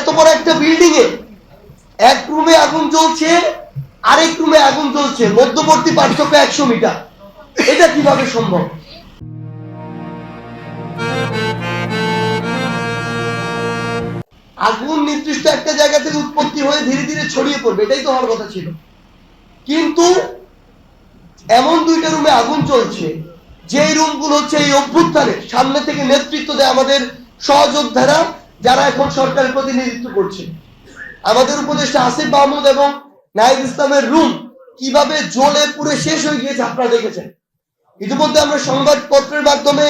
এত বড় একটা বিল্ডিং এ এক রুমে আগুন জ্বলছে, আরেক রুমে আগুন জ্বলছে, মধ্যবর্তী পার্থক্য একশো মিটার। এটা কীভাবে সম্ভব? আগুন নির্দিষ্ট একটা জায়গা থেকে উৎপত্তি হয়ে ধীরে ধীরে ছড়িয়ে পড়বে, এটাই তো হওয়ার কথা ছিল। কিন্তু এমন দুইটা রুমে আগুন চলছে যে রুমগুলো হচ্ছে এই অভ্যুত্থানের, সামনে থেকে নেতৃত্ব দেয় আমাদের সহযোদ্ধারা যারা এখন সরকারের প্রতিনিধিত্ব করছে। আমাদের উপদেষ্টা আসিফ মাহমুদ এবং নাহিদ ইসলামের রুম কীভাবে জ্বলে পুড়ে শেষ হয়ে গিয়েছে আপনারা দেখেছেন। ইতিমধ্যে আমরা সংবাদপত্রের মাধ্যমে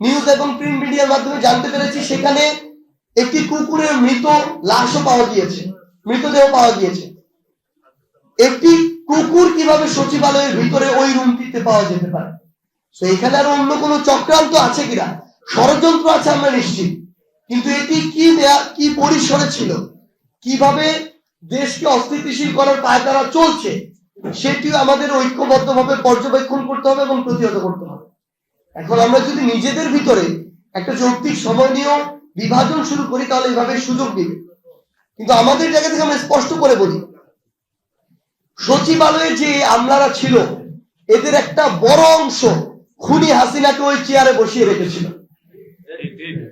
নিউজ এবং প্রিন্ট মিডিয়ার মাধ্যমে জানতে পেরেছি, সেখানে একটি কুকুরের মৃত লাশও পাওয়া গিয়েছে, মৃতদেহ পাওয়া গিয়েছে। একটি কুকুর কীভাবে সচিবালয়ের ভিতরে ওই রুমটিতে পাওয়া যেতে পারে? তো এখানে আর অন্য কোনো চক্রান্ত আছে কিনা? ষড়যন্ত্র আছে আমরা নিশ্চিত। কিন্তু এটি কি দেয়া- কি পরিসরে ছিল? কীভাবে দেশকে অস্থিতিশীল করার পায়তারা চলছে, সেটিও আমাদের ঐক্যবদ্ধভাবে পর্যবেক্ষণ করতে হবে এবং প্রতিহত করতে হবে। এখন আমরা যদি নিজেদের ভিতরে একটা যৌক্তিক সময় নিয়েও বিভাজন শুরু করি, তাহলে এইভাবে সুযোগ দিবে। কিন্তু আমাদের জায়গা থেকে আমরা স্পষ্ট করে বলি, সচিবালয়ে যে আমলারা ছিল, এদের একটা বড় অংশ খুনি হাসিনাকে ওই চেয়ারে বসিয়ে রেখেছিল।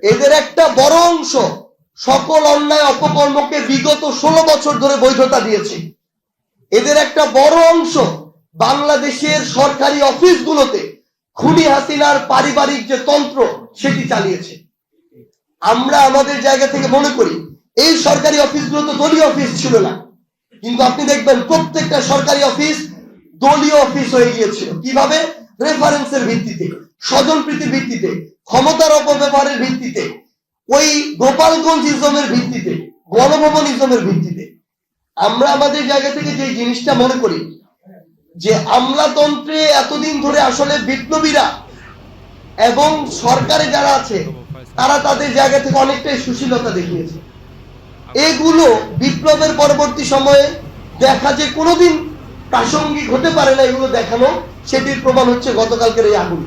এদের একটা বড় অংশ সকল অন্যায় অপকর্মকে বিগত ষোলো বছর ধরে বৈধতা দিয়েছে। এদের একটা বড় অংশ বাংলাদেশের সরকারি অফিসগুলোতে খুনি হাসিনার পারিবারিক যে তন্ত্র, সেটি চালিয়েছে। আমরা আমাদের জায়গা থেকে মনে করি, এই সরকারি অফিসগুলো তো দলীয় অফিস ছিল না। কিন্তু আপনি দেখবেন প্রত্যেকটা সরকারি অফিস দলীয় অফিস হয়ে গিয়েছিল। কীভাবে? রেফারেন্সের ভিত্তিতে। স্বজনপ্রীতির ভিত্তিতে, ক্ষমতার অপব্যবহারের ভিত্তিতে, ওই গোপালগঞ্জ ইজমের ভিত্তিতে, গণভবন ইজমের ভিত্তিতে। আমরা আমাদের জায়গা থেকে যে জিনিসটা মনে করি, যে আমলাতন্ত্রে এতদিন ধরে আসলে বিপ্লবীরা এবং সরকারে যারা আছে, তারা তাদের জায়গা থেকে অনেকটাই সুশীলতা দেখিয়েছে। এগুলো বিপ্লবের পরবর্তী সময়ে দেখা যে কোনোদিন প্রাসঙ্গিক হতে পারে না, এগুলো দেখানো, সেটির প্রমাণ হচ্ছে গতকালকের এই আগুন।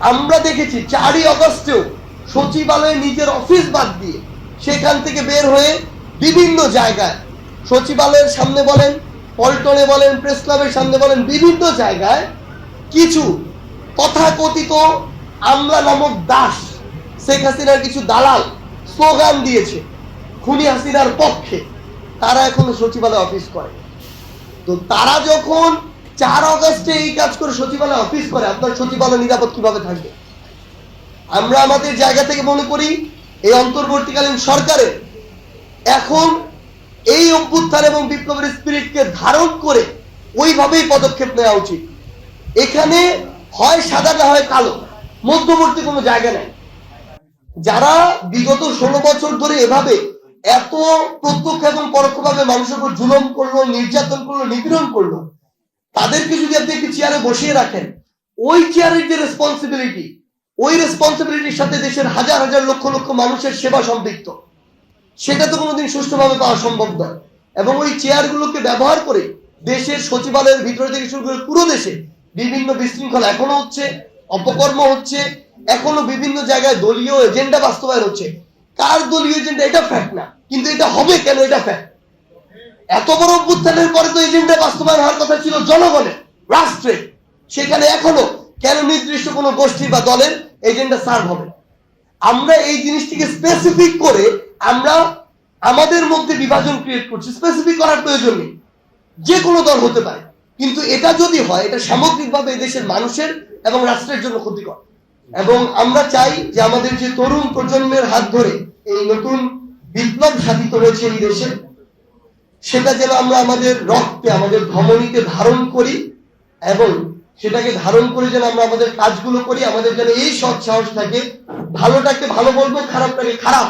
আমরা দেখেছি চারই অগস্টেও সচিবালয়ে নিজের অফিস বাদ দিয়ে সেখান থেকে বের হয়ে বিভিন্ন জায়গায় সচিবালয়ের সামনে বলেন, পল্টনে বলেন, প্রেস ক্লাবের সামনে বলেন, বিভিন্ন জায়গায় কিছু তথাকথিত আমলা নামক দাস শেখ হাসিনার কিছু দালাল স্লোগান দিয়েছে খুনি হাসিনার পক্ষে। তারা এখনও সচিবালয় অফিস করে তো তারা যখন চার অগস্টে এই কাজ করে সচিবালয় অফিস করে, আপনার সচিবালয় নিরাপদ কীভাবে থাকবে? আমরা আমাদের জায়গা থেকে মনে করি, এই অন্তর্বর্তীকালীন সরকারের এখন এই অভ্যুত্থান এবং বিপ্লবের স্পিরিটকে ধারণ করে ওইভাবেই পদক্ষেপ নেওয়া উচিত। এখানে হয় সাদা না হয় কালো। মধ্যবর্তী কোনো জায়গা নেই। যারা বিগত ষোলো বছর ধরে এভাবে এত প্রত্যক্ষ এবং পরোক্ষভাবে মানুষের উপর জুলম করল, নির্যাতন করল, নিপীড়ন করল তাদেরকে যদি আপনি একটি চেয়ারে বসিয়ে রাখেন, ওই চেয়ারের যে রেসপন্সিবিলিটি ওই রেসপন্সিবিলিটির সাথে দেশের হাজার হাজার লক্ষ লক্ষ মানুষের সেবা সম্পৃক্ত, সেটা তো কোনোদিন সুষ্ঠুভাবে পাওয়া সম্ভব নয়। এবং ওই চেয়ারগুলোকে ব্যবহার করে দেশের সচিবালয়ের ভিতরে থেকে শুরু করে পুরো দেশে বিভিন্ন বিশৃঙ্খলা এখনও হচ্ছে, অপকর্ম হচ্ছে, এখনও বিভিন্ন জায়গায় দলীয় এজেন্ডা বাস্তবায়ন হচ্ছে। কার দলীয় এজেন্ডা এটা ফ্যাক্ট না। কিন্তু এটা হবে কেন? এটা ফ্যাক্ট এত বড় অভ্যুত্থানের পরে তো এজেন্ডা বাস্তবায়ন হওয়ার কথা ছিল জনগণের, রাষ্ট্রের। সেখানে এখনও কেন নির্দিষ্ট কোনো গোষ্ঠী বা দলের এজেন্ডা সার্ভ হবে? আমরা এই জিনিসটিকে স্পেসিফিক করে আমরা আমাদের মধ্যে বিভাজন ক্রিয়েট করছি। স্পেসিফিক করার প্রয়োজন নেই। যে কোনো দল হতে পারে। কিন্তু এটা যদি হয়, এটা সামগ্রিকভাবে দেশের মানুষের এবং রাষ্ট্রের জন্য ক্ষতিকর। এবং আমরা চাই যে আমাদের যে তরুণ প্রজন্মের হাত ধরে এই নতুন বিপ্লব সাধিত হয়েছে এই দেশে সেটা যেন আমরা আমাদের রক্তে, আমাদের ধমনীতে ধারণ করি এবং সেটাকে ধারণ করে যেন আমরা আমাদের কাজগুলো করি, আমাদের যেন এই সৎ সাহস থাকে, ভালোটাকে ভালো বলব, খারাপটাকে খারাপ।